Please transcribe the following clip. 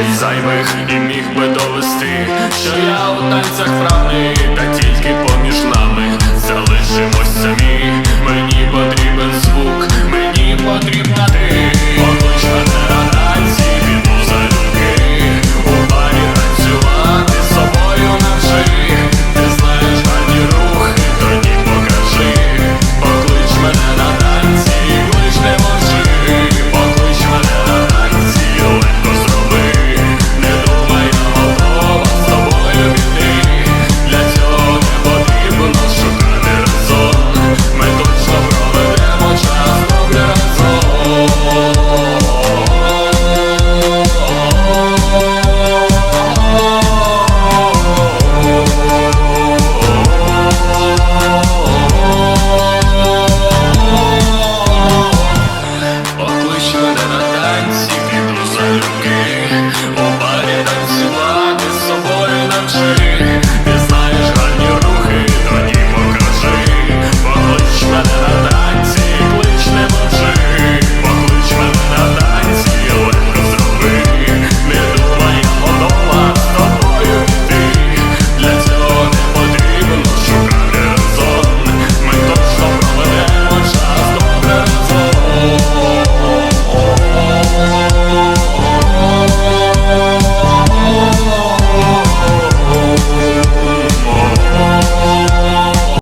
десять зайвих і міг би довести, що я у танцях правний, та тільки поміж нами. once